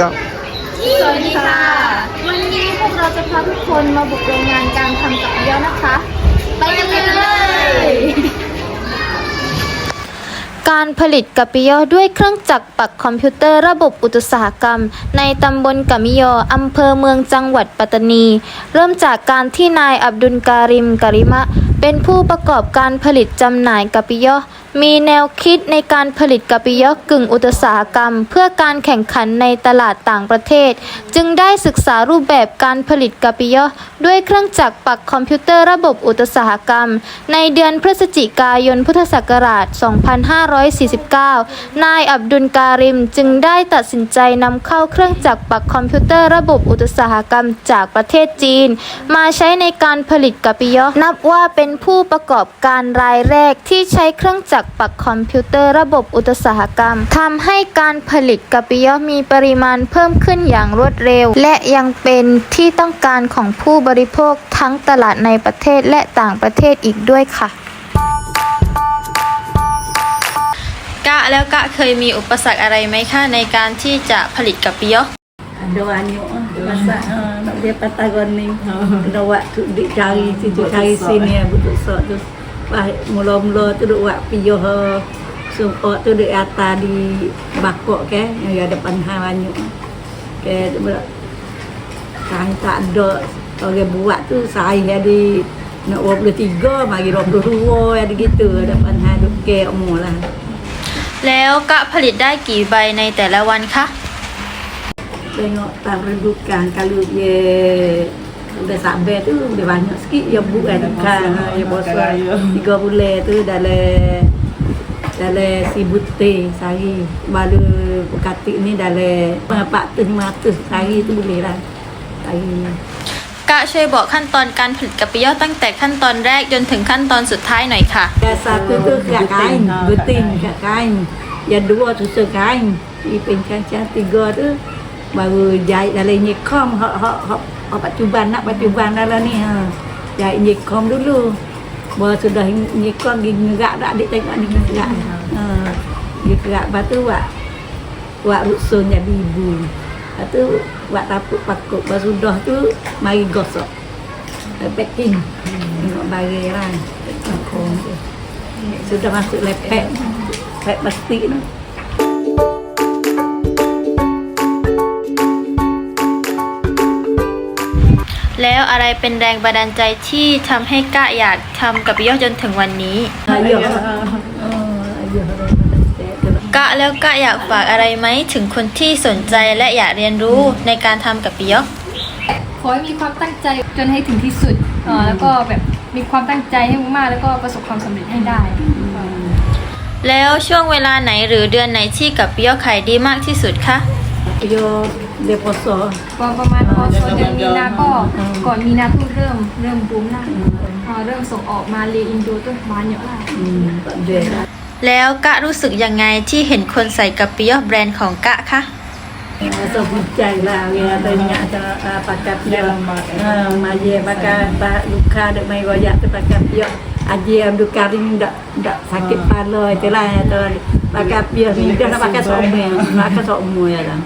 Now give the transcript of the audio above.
ก็สวัสดีค่ะ วันนี้พวกเราจะพาทุกคนมาบุกโรงงานการทำกับเยอะนะคะ ไปกันเลย การผลิตกะปิโยด้วยเครื่องจักรปักคอมพิวเตอร์ระบบอุตสาหกรรม ในตำบลกะมิโยอำเภอเมืองจังหวัดปัตตานี เริ่มจากการที่นายอับดุลการิมกะริมะ เป็นผู้ประกอบการผลิตจำหน่ายกะปิโยมีแนวคิดในการผลิตกะปิโยกึ่งอุตสาหกรรม เพื่อการแข่งขันในตลาดต่างประเทศ จึงได้ศึกษารูปแบบการผลิตกะปิโยด้วยเครื่องจักรปักคอมพิวเตอร์ระบบอุตสาหกรรม ในเดือนพฤศจิกายนพุทธศักราช 2549 นายอับดุลการิมจึงได้ตัดสินใจนำเข้าเครื่องจักรปักคอมพิวเตอร์ระบบอุตสาหกรรมจากประเทศจีน มาใช้ในการผลิตกะปิโยนับว่าเป็นผู้ประกอบการรายแรกที่ใช้เครื่องจักรปักคอมพิวเตอร์ระบบอุตสาหกรรมทำให้การผลิตกะปิโยมีปริมาณเพิ่มขึ้นอย่างรวดเร็ว และยังเป็นที่ต้องการของผู้บริโภคทั้งตลาดในประเทศและต่างประเทศอีกด้วยค่ะกะแล้วกะเคยมีอุปสรรคอะไรไหมคะในการที่จะผลิตกับปิโย Ada anyuk ah, masak ah, nak dia patagon ni. Ada waktu dik cari situ cari sini ya butuh sok tu. Bah mula-mula tu duk buat piyoh ah, sumpah tu duk atas di bakok ke yang ada panhan anyuk. Ke tu ber Kain tak ada orang buat tu saya di nak 23 mari 22 ada gitu ada panhan duk ke umur lah. แล้วกะผลิตได้กี่ใบในแต่ละวันคะ Tengok tak rendukan kalau dia udah sabar tu dia banyak sikit ya bukan kan ya bosan tiga bulan tu dalam dalam seribu teh sehari baru katik ni dalam empat ratus lima ratus sehari tu boleh lah sehari กะช่วยบอกขั้นตอนการผลิตกับปิโยตั้งแต่ขั้นตอนแรกจนถึงขั้นตอนสุดท้ายหน่อยค่ะ Yang satu tu kat kain, betin kat kain. Yang dua susun kain. Ipin cancang tiga tu baru jahit dalam nyekam hak hak hak hak pacuban nak pacuban dalam ni ha. Jahit nyekam dulu. Baru sudah nyekam dia gerak tak adik tengok ni gerak. Ha. Dia gerak lepas tu buat buat rusun jadi ibu. Lepas tu buat tapuk pakuk. Lepas sudah tu mari gosok. Packing. Tengok barang lah. Tu. Sudah masuk lepek. Lepek plastik tu. แล้วอะไรเป็นแรงบันดาลใจที่ทำให้กะอยากทำกับปิโยจนถึงวันนี้ Ayuh. Oh, ayuh. กะแล้วกะอยากฝากอะไรไหมถึงคนที่สนใจและอยากเรียนรู้ในการทำกับปิโยขอให้มีความตั้งใจจนให้ถึงที่สุดเอ่อแล้วก็แบบมีความตั้งใจให้มากๆแล้วก็ประสบความสำเร็จให้ได้เอ่อแล้วช่วงเวลาไหนหรือเดือนไหนที่กับปิโยขายดีมากที่สุดคะ Ayuh dia poso. ก็ประมาณพอช่วงเดือนมีนาก็ก่อนมีนาเพิ่งเริ่มเริ่มบูมนะเอ่อเริ่มส่งออกมาเลอินโดต้นมาเยอะละ Hmm, tak ada. แล้วกะรู้สึกยังไงที่เห็นคนใส่กับปิโยแบรนด์ของกะคะ Rasa bujang lah dia tanya uh, pakai dia. Uh, maje pakai tak luka dek mai royak tu pakai dia. Aji Abdul Karim tak tak sakit kepala itulah tu. Pakai dia ni dia nak pakai sok umur, pakai sok umur ya lah.